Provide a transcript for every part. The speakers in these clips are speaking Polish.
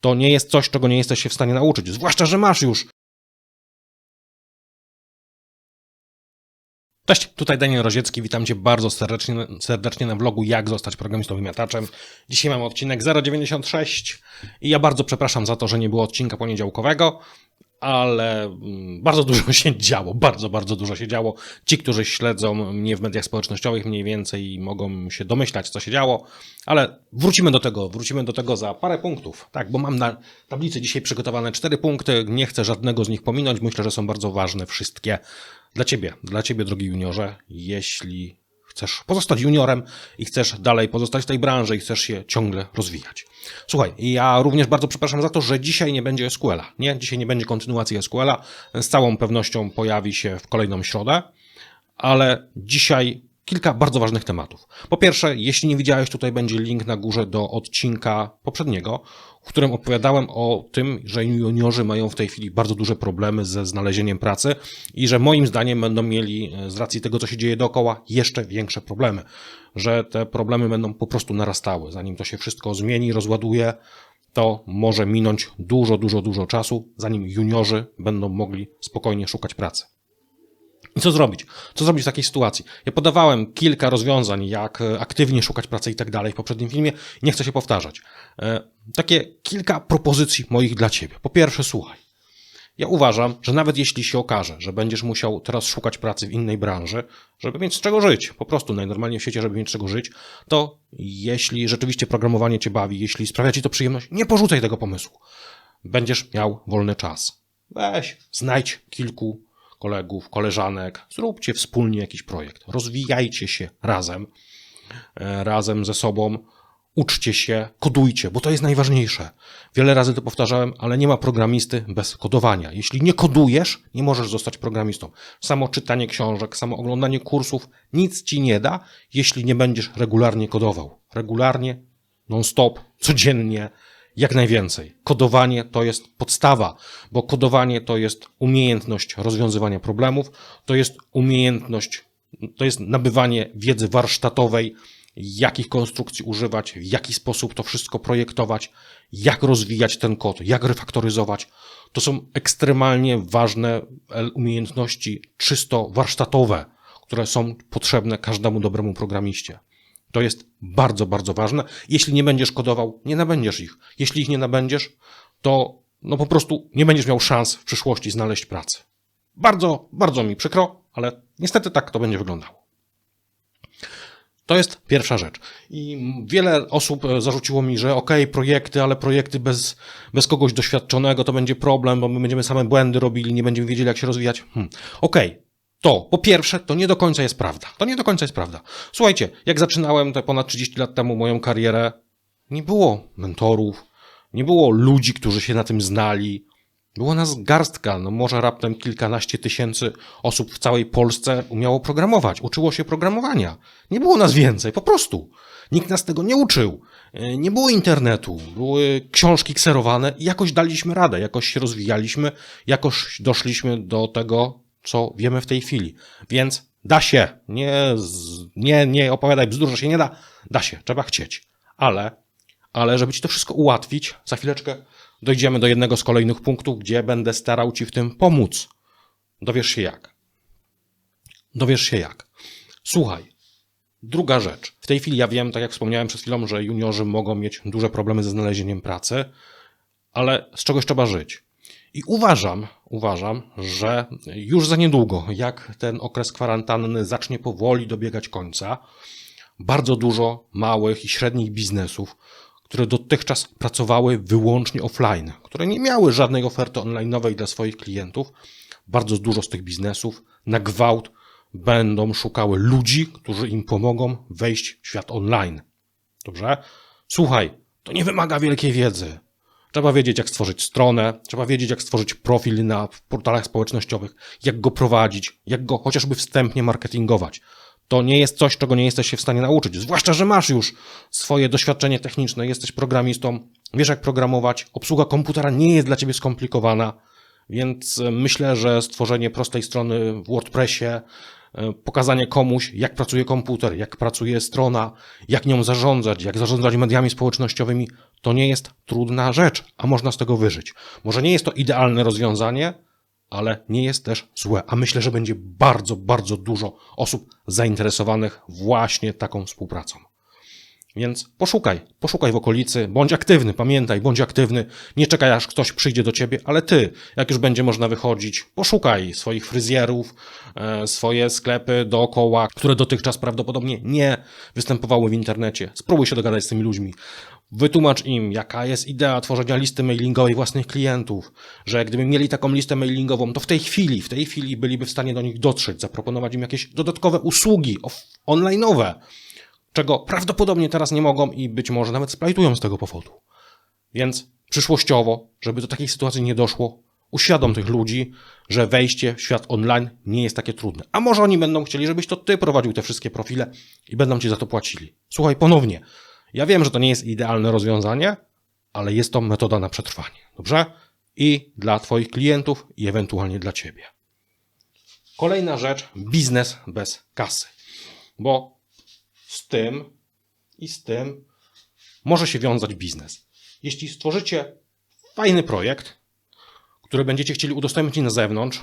To nie jest coś, czego nie jesteś się w stanie nauczyć. Zwłaszcza, że masz już Cześć, tutaj Daniel Roziecki, witam Cię bardzo serdecznie, serdecznie na vlogu Jak zostać programistą wymiataczem. Dzisiaj mamy odcinek 096 i ja bardzo przepraszam za to, że nie było odcinka poniedziałkowego, ale mm, bardzo dużo się działo, bardzo, bardzo dużo się działo. Ci, którzy śledzą mnie w mediach społecznościowych mniej więcej mogą się domyślać, co się działo, ale wrócimy do tego, wrócimy do tego za parę punktów. Tak, bo mam na tablicy dzisiaj przygotowane cztery punkty, nie chcę żadnego z nich pominąć, myślę, że są bardzo ważne wszystkie dla Ciebie, dla Ciebie, drogi juniorze, jeśli chcesz pozostać juniorem i chcesz dalej pozostać w tej branży i chcesz się ciągle rozwijać. Słuchaj, ja również bardzo przepraszam za to, że dzisiaj nie będzie SQL-a. Nie, dzisiaj nie będzie kontynuacji SQL-a. Z całą pewnością pojawi się w kolejną środę, ale dzisiaj kilka bardzo ważnych tematów. Po pierwsze, jeśli nie widziałeś, tutaj będzie link na górze do odcinka poprzedniego, w którym opowiadałem o tym, że juniorzy mają w tej chwili bardzo duże problemy ze znalezieniem pracy i że moim zdaniem będą mieli z racji tego, co się dzieje dookoła, jeszcze większe problemy. Że te problemy będą po prostu narastały. Zanim to się wszystko zmieni, rozładuje, to może minąć dużo, dużo, dużo czasu, zanim juniorzy będą mogli spokojnie szukać pracy. I co zrobić? Co zrobić w takiej sytuacji? Ja podawałem kilka rozwiązań, jak e, aktywnie szukać pracy i tak dalej w poprzednim filmie. Nie chcę się powtarzać. E, takie kilka propozycji moich dla Ciebie. Po pierwsze, słuchaj. Ja uważam, że nawet jeśli się okaże, że będziesz musiał teraz szukać pracy w innej branży, żeby mieć z czego żyć, po prostu najnormalniej w świecie, żeby mieć z czego żyć, to jeśli rzeczywiście programowanie Cię bawi, jeśli sprawia Ci to przyjemność, nie porzucaj tego pomysłu. Będziesz miał wolny czas. Weź, znajdź kilku kolegów, koleżanek, zróbcie wspólnie jakiś projekt, rozwijajcie się razem, e, razem ze sobą, uczcie się, kodujcie, bo to jest najważniejsze. Wiele razy to powtarzałem, ale nie ma programisty bez kodowania. Jeśli nie kodujesz, nie możesz zostać programistą. Samo czytanie książek, samo oglądanie kursów nic ci nie da, jeśli nie będziesz regularnie kodował. Regularnie, non-stop, codziennie, jak najwięcej. Kodowanie to jest podstawa, bo kodowanie to jest umiejętność rozwiązywania problemów, to jest umiejętność, to jest nabywanie wiedzy warsztatowej, jakich konstrukcji używać, w jaki sposób to wszystko projektować, jak rozwijać ten kod, jak refaktoryzować. To są ekstremalnie ważne umiejętności czysto warsztatowe, które są potrzebne każdemu dobremu programiście. To jest bardzo, bardzo ważne. Jeśli nie będziesz kodował, nie nabędziesz ich. Jeśli ich nie nabędziesz, to no po prostu nie będziesz miał szans w przyszłości znaleźć pracy. Bardzo, bardzo mi przykro, ale niestety tak to będzie wyglądało. To jest pierwsza rzecz. I wiele osób e, zarzuciło mi, że ok, projekty, ale projekty bez, bez kogoś doświadczonego to będzie problem, bo my będziemy same błędy robili, nie będziemy wiedzieli, jak się rozwijać. Hmm. Ok, to po pierwsze, to nie do końca jest prawda. To nie do końca jest prawda. Słuchajcie, jak zaczynałem te ponad 30 lat temu moją karierę, nie było mentorów, nie było ludzi, którzy się na tym znali. Było nas garstka, no może raptem kilkanaście tysięcy osób w całej Polsce umiało programować, uczyło się programowania. Nie było nas więcej, po prostu. Nikt nas tego nie uczył. E, nie było internetu, były książki kserowane i jakoś daliśmy radę, jakoś się rozwijaliśmy, jakoś doszliśmy do tego, co wiemy w tej chwili. Więc da się. Nie, nie, nie opowiadaj bzdur, że się nie da. Da się, trzeba chcieć. Ale, ale żeby ci to wszystko ułatwić, za chwileczkę dojdziemy do jednego z kolejnych punktów, gdzie będę starał ci w tym pomóc. Dowiesz się jak. Dowiesz się jak. Słuchaj. Druga rzecz. W tej chwili ja wiem, tak jak wspomniałem przed chwilą, że juniorzy mogą mieć duże problemy ze znalezieniem pracy, ale z czegoś trzeba żyć. I uważam, uważam, że już za niedługo, jak ten okres kwarantanny zacznie powoli dobiegać końca, bardzo dużo małych i średnich biznesów, które dotychczas pracowały wyłącznie offline, które nie miały żadnej oferty online'owej dla swoich klientów, bardzo dużo z tych biznesów na gwałt będą szukały ludzi, którzy im pomogą wejść w świat online. Dobrze? Słuchaj, to nie wymaga wielkiej wiedzy. Trzeba wiedzieć, jak stworzyć stronę, trzeba wiedzieć, jak stworzyć profil na portalach społecznościowych, jak go prowadzić, jak go chociażby wstępnie marketingować. To nie jest coś, czego nie jesteś się w stanie nauczyć. Zwłaszcza, że masz już swoje doświadczenie techniczne, jesteś programistą, wiesz jak programować, obsługa komputera nie jest dla ciebie skomplikowana, więc e, myślę, że stworzenie prostej strony w WordPressie, e, pokazanie komuś, jak pracuje komputer, jak pracuje strona, jak nią zarządzać, jak zarządzać mediami społecznościowymi, to nie jest trudna rzecz, a można z tego wyżyć. Może nie jest to idealne rozwiązanie, ale nie jest też złe. A myślę, że będzie bardzo, bardzo dużo osób zainteresowanych właśnie taką współpracą. Więc poszukaj, poszukaj w okolicy, bądź aktywny, pamiętaj, bądź aktywny, nie czekaj aż ktoś przyjdzie do ciebie, ale ty, jak już będzie można wychodzić, poszukaj swoich fryzjerów, e, swoje sklepy dookoła, które dotychczas prawdopodobnie nie występowały w internecie. Spróbuj się dogadać z tymi ludźmi. Wytłumacz im, jaka jest idea tworzenia listy mailingowej własnych klientów, że gdyby mieli taką listę mailingową, to w tej chwili, w tej chwili byliby w stanie do nich dotrzeć, zaproponować im jakieś dodatkowe usługi online'owe, czego prawdopodobnie teraz nie mogą i być może nawet splajtują z tego powodu. Więc przyszłościowo, żeby do takiej sytuacji nie doszło, uświadom tych ludzi, że wejście w świat online nie jest takie trudne. A może oni będą chcieli, żebyś to ty prowadził te wszystkie profile i będą ci za to płacili. Słuchaj, ponownie, ja wiem, że to nie jest idealne rozwiązanie, ale jest to metoda na przetrwanie. Dobrze? I dla twoich klientów, i ewentualnie dla ciebie. Kolejna rzecz, biznes bez kasy. Bo z tym i z tym może się wiązać biznes. Jeśli stworzycie fajny projekt, który będziecie chcieli udostępnić na zewnątrz,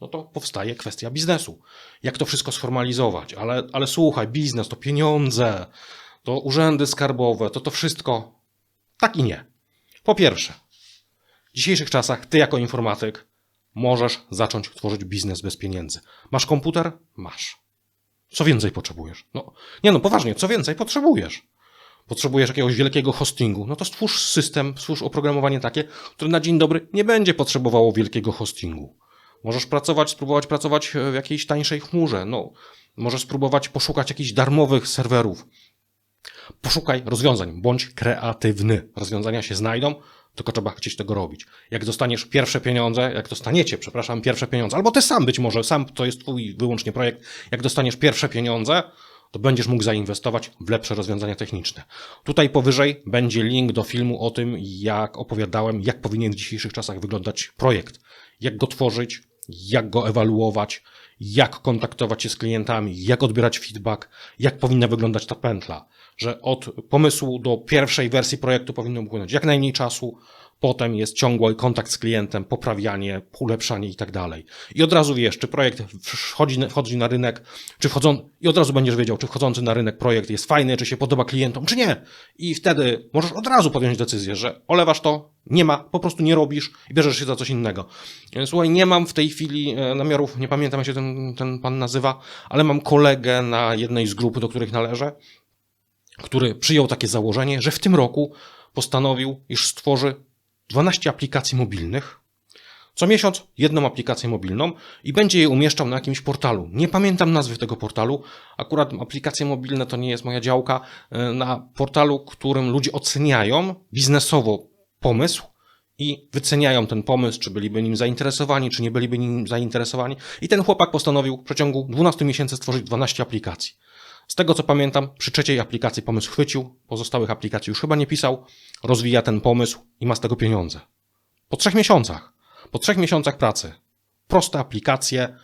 no to powstaje kwestia biznesu. Jak to wszystko sformalizować? Ale, ale słuchaj, biznes to pieniądze, to urzędy skarbowe, to to wszystko. Tak i nie. Po pierwsze, w dzisiejszych czasach ty jako informatyk możesz zacząć tworzyć biznes bez pieniędzy. Masz komputer? Masz. Co więcej potrzebujesz? No, nie no, poważnie, co więcej potrzebujesz? Potrzebujesz jakiegoś wielkiego hostingu, no to stwórz system, stwórz oprogramowanie takie, które na dzień dobry nie będzie potrzebowało wielkiego hostingu. Możesz pracować, spróbować pracować w jakiejś tańszej chmurze, no, możesz spróbować poszukać jakichś darmowych serwerów. Poszukaj rozwiązań, bądź kreatywny. Rozwiązania się znajdą, tylko trzeba chcieć tego robić. Jak dostaniesz pierwsze pieniądze, jak dostaniecie, przepraszam, pierwsze pieniądze, albo ty sam być może, sam to jest twój wyłącznie projekt, jak dostaniesz pierwsze pieniądze, to będziesz mógł zainwestować w lepsze rozwiązania techniczne. Tutaj powyżej będzie link do filmu o tym, jak opowiadałem, jak powinien w dzisiejszych czasach wyglądać projekt, jak go tworzyć, jak go ewaluować, jak kontaktować się z klientami, jak odbierać feedback, jak powinna wyglądać ta pętla. Że od pomysłu do pierwszej wersji projektu powinno upłynąć jak najmniej czasu, potem jest ciągły kontakt z klientem, poprawianie, ulepszanie i tak dalej. I od razu wiesz, czy projekt wchodzi, wchodzi na rynek, czy wchodzą, i od razu będziesz wiedział, czy wchodzący na rynek projekt jest fajny, czy się podoba klientom, czy nie. I wtedy możesz od razu podjąć decyzję, że olewasz to, nie ma, po prostu nie robisz i bierzesz się za coś innego. Słuchaj, nie mam w tej chwili e, namiarów, nie pamiętam jak się ten, ten pan nazywa, ale mam kolegę na jednej z grup, do których należę, który przyjął takie założenie, że w tym roku postanowił, iż stworzy 12 aplikacji mobilnych, co miesiąc jedną aplikację mobilną i będzie je umieszczał na jakimś portalu. Nie pamiętam nazwy tego portalu. Akurat aplikacje mobilne to nie jest moja działka. E, na portalu, którym ludzie oceniają biznesowo pomysł i wyceniają ten pomysł, czy byliby nim zainteresowani, czy nie byliby nim zainteresowani. I ten chłopak postanowił w przeciągu 12 miesięcy stworzyć 12 aplikacji. Z tego co pamiętam, przy trzeciej aplikacji pomysł chwycił, pozostałych aplikacji już chyba nie pisał, rozwija ten pomysł i ma z tego pieniądze. Po trzech miesiącach, po trzech miesiącach pracy, proste aplikacje,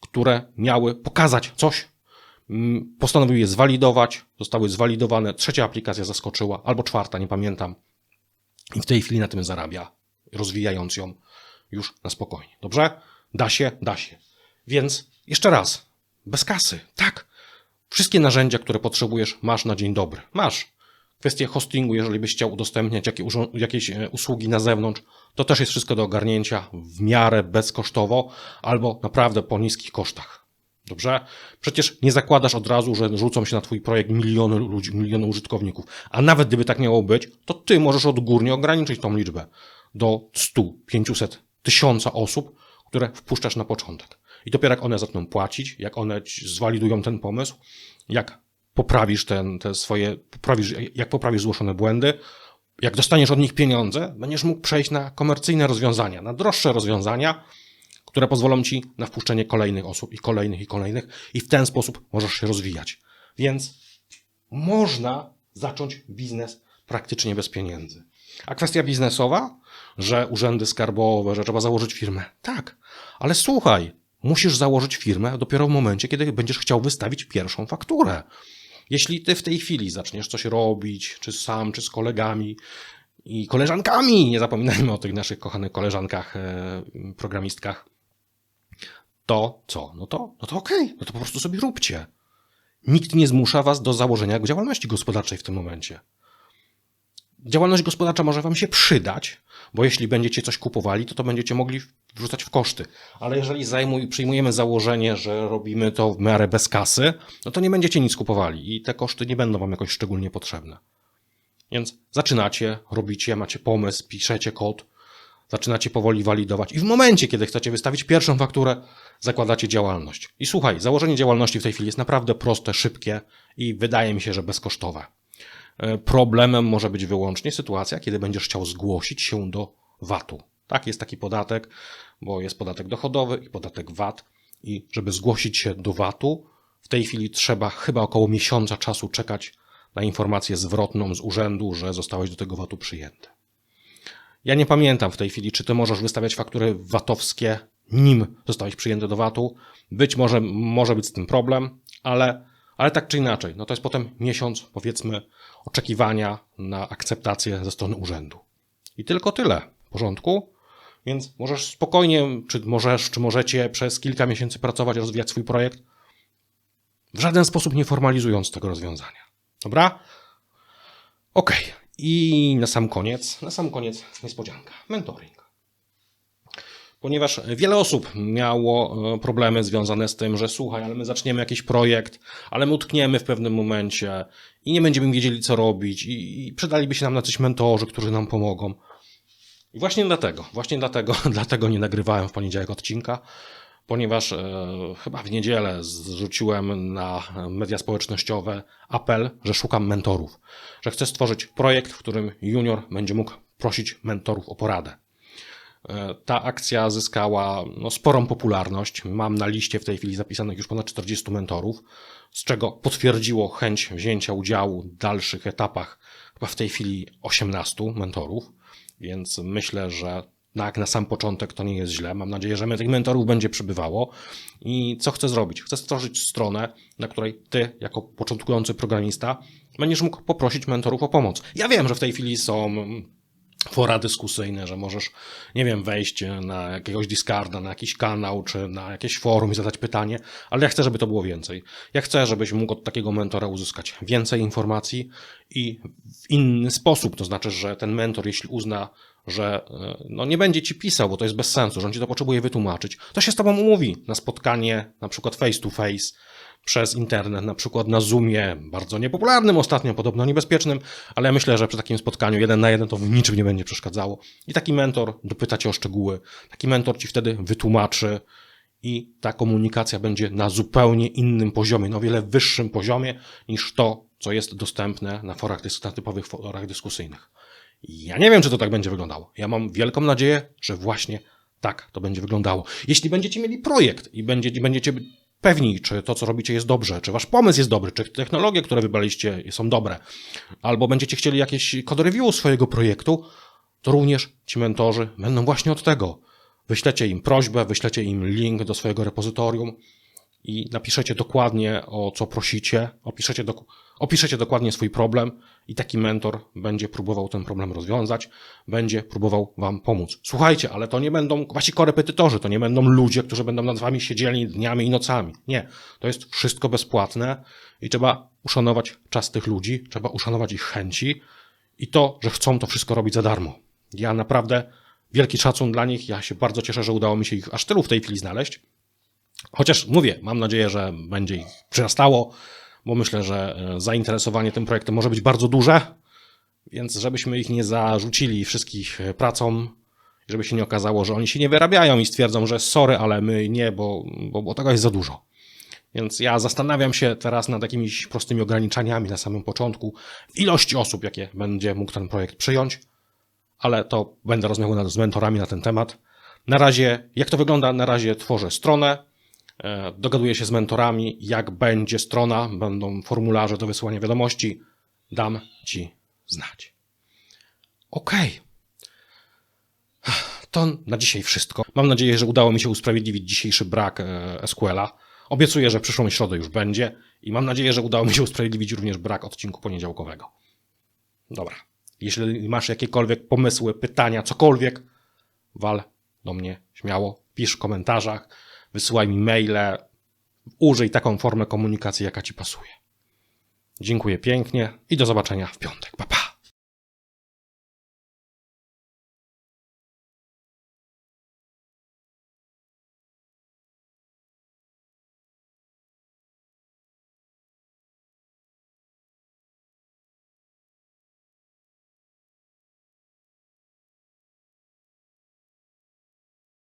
które miały pokazać coś, mm, postanowił je zwalidować, zostały zwalidowane, trzecia aplikacja zaskoczyła, albo czwarta, nie pamiętam. I w tej chwili na tym zarabia, rozwijając ją już na spokojnie. Dobrze? Da się, da się. Więc jeszcze raz, bez kasy, tak. Wszystkie narzędzia, które potrzebujesz, masz na dzień dobry. Masz. Kwestie hostingu, jeżeli byś chciał udostępniać jakieś e, usługi na zewnątrz, to też jest wszystko do ogarnięcia w miarę bezkosztowo albo naprawdę po niskich kosztach. Dobrze? Przecież nie zakładasz od razu, że rzucą się na Twój projekt miliony ludzi, miliony użytkowników. A nawet gdyby tak miało być, to Ty możesz odgórnie ograniczyć tą liczbę do 100, 500, 1000 osób, które wpuszczasz na początek. I dopiero jak one zaczną płacić, jak one zwalidują ten pomysł, jak poprawisz ten, te swoje, poprawisz, jak poprawisz zgłoszone błędy, jak dostaniesz od nich pieniądze, będziesz mógł przejść na komercyjne rozwiązania, na droższe rozwiązania, które pozwolą ci na wpuszczenie kolejnych osób i kolejnych i kolejnych i w ten sposób możesz się rozwijać. Więc można zacząć biznes praktycznie bez pieniędzy. A kwestia biznesowa, że urzędy skarbowe, że trzeba założyć firmę. Tak, ale słuchaj, musisz założyć firmę dopiero w momencie, kiedy będziesz chciał wystawić pierwszą fakturę. Jeśli ty w tej chwili zaczniesz coś robić, czy sam, czy z kolegami i koleżankami, nie zapominajmy o tych naszych kochanych koleżankach, e, programistkach, to co? No to, no to okej, no to po prostu sobie róbcie. Nikt nie zmusza was do założenia działalności gospodarczej w tym momencie. Działalność gospodarcza może wam się przydać, bo jeśli będziecie coś kupowali, to to będziecie mogli wrzucać w koszty. Ale jeżeli zajmuj, przyjmujemy założenie, że robimy to w miarę bez kasy, no to nie będziecie nic kupowali i te koszty nie będą wam jakoś szczególnie potrzebne. Więc zaczynacie, robicie, macie pomysł, piszecie kod, zaczynacie powoli walidować i w momencie, kiedy chcecie wystawić pierwszą fakturę, zakładacie działalność. I słuchaj, założenie działalności w tej chwili jest naprawdę proste, szybkie i wydaje mi się, że bezkosztowe. E, Problemem może być wyłącznie sytuacja, kiedy będziesz chciał zgłosić się do VAT-u. Tak, jest taki podatek, bo jest podatek dochodowy i podatek VAT. I żeby zgłosić się do VAT-u, w tej chwili trzeba chyba około miesiąca czasu czekać na informację zwrotną z urzędu, że zostałeś do tego VAT-u przyjęty. Ja nie pamiętam w tej chwili, czy ty możesz wystawiać faktury VAT-owskie, nim zostałeś przyjęty do VAT-u. Być może może być z tym problem, ale, ale tak czy inaczej, no to jest potem miesiąc, powiedzmy, oczekiwania na akceptację ze strony urzędu. I tylko tyle. W porządku? Więc możesz spokojnie, czy możesz, czy możecie przez kilka miesięcy pracować, rozwijać swój projekt, w żaden sposób nie formalizując tego rozwiązania. Dobra? Okej. I na sam koniec, na sam koniec niespodzianka. Mentoring. Ponieważ wiele osób miało e, problemy związane z tym, że słuchaj, ale my zaczniemy jakiś projekt, ale my utkniemy w pewnym momencie i nie będziemy wiedzieli, co robić, i, i przydaliby się nam na coś mentorzy, którzy nam pomogą. Właśnie dlatego, właśnie dlatego, dlatego nie nagrywałem w poniedziałek odcinka, ponieważ e, chyba w niedzielę zrzuciłem na media społecznościowe apel, że szukam mentorów, że chcę stworzyć projekt, w którym junior będzie mógł prosić mentorów o poradę. E, Ta akcja zyskała no, sporą popularność. Mam na liście w tej chwili zapisanych już ponad 40 mentorów, z czego potwierdziło chęć wzięcia udziału w dalszych etapach chyba w tej chwili 18 mentorów, więc myślę, że jak na sam początek to nie jest źle. Mam nadzieję, że tych mentorów będzie przybywało. I co chcę zrobić? Chcę stworzyć stronę, na której ty, jako początkujący programista, będziesz mógł poprosić mentorów o pomoc. Ja wiem, że w tej chwili są fora dyskusyjne, że możesz, nie wiem, wejść na jakiegoś Discarda, na jakiś kanał, czy na jakieś forum i zadać pytanie, ale ja chcę, żeby to było więcej. Ja chcę, żebyś mógł od takiego mentora uzyskać więcej informacji i w inny sposób, to znaczy, że ten mentor, jeśli uzna, że e, no, nie będzie ci pisał, bo to jest bez sensu, że on ci to potrzebuje wytłumaczyć, to się z tobą umówi na spotkanie, na przykład face to face, przez internet, na przykład na Zoomie, bardzo niepopularnym ostatnio, podobno niebezpiecznym, ale ja myślę, że przy takim spotkaniu jeden na jeden to w niczym nie będzie przeszkadzało. I taki mentor dopyta cię o szczegóły, taki mentor ci wtedy wytłumaczy i ta komunikacja będzie na zupełnie innym poziomie, no wiele wyższym poziomie niż to, co jest dostępne na forach, na typowych forach dyskusyjnych. Ja nie wiem, czy to tak będzie wyglądało. Ja mam wielką nadzieję, że właśnie tak to będzie wyglądało. Jeśli będziecie mieli projekt i będziecie, będziecie pewni, czy to, co robicie, jest dobrze, czy wasz pomysł jest dobry, czy technologie, które wybraliście, są dobre, albo będziecie chcieli jakieś code review swojego projektu, to również ci mentorzy będą właśnie od tego. Wyślecie im prośbę, wyślecie im link do swojego repozytorium i napiszecie dokładnie o co prosicie, opiszecie, dok- opiszecie dokładnie swój problem i taki mentor będzie próbował ten problem rozwiązać, będzie próbował wam pomóc. Słuchajcie, ale to nie będą wasi korepetytorzy, to nie będą ludzie, którzy będą nad wami siedzieli dniami i nocami. Nie, to jest wszystko bezpłatne i trzeba uszanować czas tych ludzi, trzeba uszanować ich chęci i to, że chcą to wszystko robić za darmo. Ja naprawdę wielki szacun dla nich, ja się bardzo cieszę, że udało mi się ich aż tylu w tej chwili znaleźć. Chociaż mówię, mam nadzieję, że będzie ich przyrastało, bo myślę, że e, zainteresowanie tym projektem może być bardzo duże, więc żebyśmy ich nie zarzucili wszystkich e, pracą, żeby się nie okazało, że oni się nie wyrabiają i stwierdzą, że sorry, ale my nie, bo, bo, bo tego jest za dużo. Więc ja zastanawiam się teraz nad jakimiś prostymi ograniczeniami na samym początku w ilości osób, jakie będzie mógł ten projekt przyjąć, ale to będę rozmawiał z mentorami na ten temat. Na razie, jak to wygląda? Na razie tworzę stronę, dogaduję się z mentorami, jak będzie strona, będą formularze do wysyłania wiadomości, dam Ci znać. Okej. To na dzisiaj wszystko. Mam nadzieję, że udało mi się usprawiedliwić dzisiejszy brak e, SQL-a. Obiecuję, że przyszłą środę już będzie i mam nadzieję, że udało mi się usprawiedliwić również brak odcinku poniedziałkowego. Dobra. Jeśli masz jakiekolwiek pomysły, pytania, cokolwiek, wal do mnie śmiało, pisz w komentarzach, wysyłaj mi maile, użyj taką formę komunikacji, jaka ci pasuje. Dziękuję pięknie i do zobaczenia w piątek. Pa, pa.